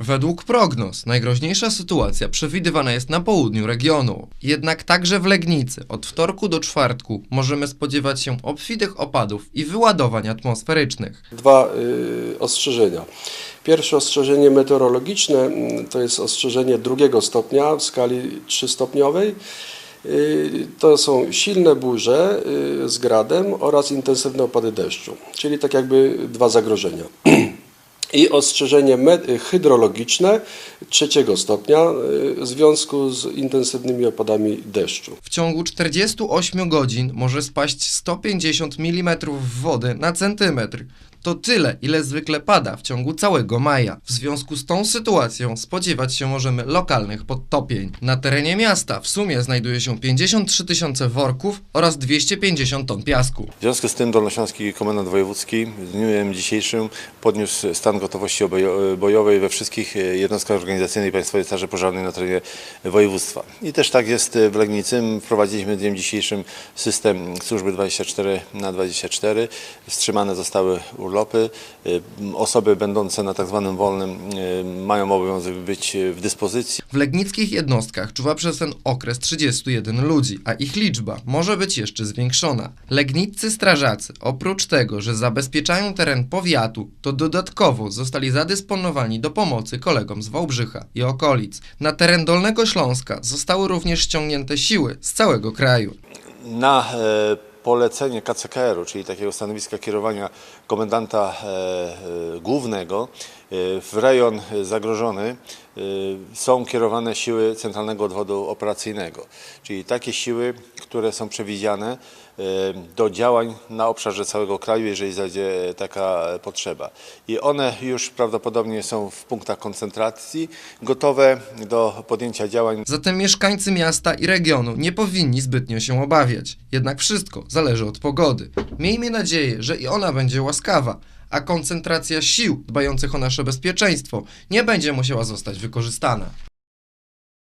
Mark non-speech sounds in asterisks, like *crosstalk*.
Według prognoz najgroźniejsza sytuacja przewidywana jest na południu regionu. Jednak także w Legnicy od wtorku do czwartku możemy spodziewać się obfitych opadów i wyładowań atmosferycznych. Dwa y, ostrzeżenia. Pierwsze ostrzeżenie meteorologiczne mm, to jest ostrzeżenie drugiego stopnia w skali trzystopniowej. Y, To są silne burze y, z gradem oraz intensywne opady deszczu, czyli tak jakby dwa zagrożenia. *clears throat* I ostrzeżenie hydrologiczne trzeciego stopnia y, w związku z intensywnymi opadami deszczu. W ciągu 48 godzin może spaść 150 mm wody na centymetr. To tyle, ile zwykle pada w ciągu całego maja. W związku z tą sytuacją spodziewać się możemy lokalnych podtopień. Na terenie miasta w sumie znajduje się 53 tysiące worków oraz 250 ton piasku. W związku z tym Dolnośląski Komendant Wojewódzki w dniu dzisiejszym podniósł stan gotowości bojowej we wszystkich e, jednostkach organizacyjnych Państwowej Straży Pożarnej na terenie województwa. I też tak jest w Legnicy. Wprowadziliśmy dniem dzisiejszym system służby 24 na 24. Wstrzymane zostały urlopy. E, Osoby będące na tak zwanym wolnym e, mają obowiązek być w dyspozycji. W legnickich jednostkach czuwa przez ten okres 31 ludzi, a ich liczba może być jeszcze zwiększona. Legniccy strażacy, oprócz tego, że zabezpieczają teren powiatu, to dodatkowo zostali zadysponowani do pomocy kolegom z Wałbrzycha i okolic. Na teren Dolnego Śląska zostały również ściągnięte siły z całego kraju. Na e, polecenie KCKR-u, czyli takiego stanowiska kierowania komendanta e, e, głównego, w rejon zagrożony są kierowane siły Centralnego Odwodu Operacyjnego, czyli takie siły, które są przewidziane e, do działań na obszarze całego kraju, jeżeli zajdzie taka potrzeba. I one już prawdopodobnie są w punktach koncentracji, gotowe do podjęcia działań Zatem mieszkańcy miasta i regionu nie powinni zbytnio się obawiać. Jednak wszystko zależy od pogody. Miejmy nadzieję, że i ona będzie łaskawa, a koncentracja sił dbających o nasze bezpieczeństwo nie będzie musiała zostać wykorzystana.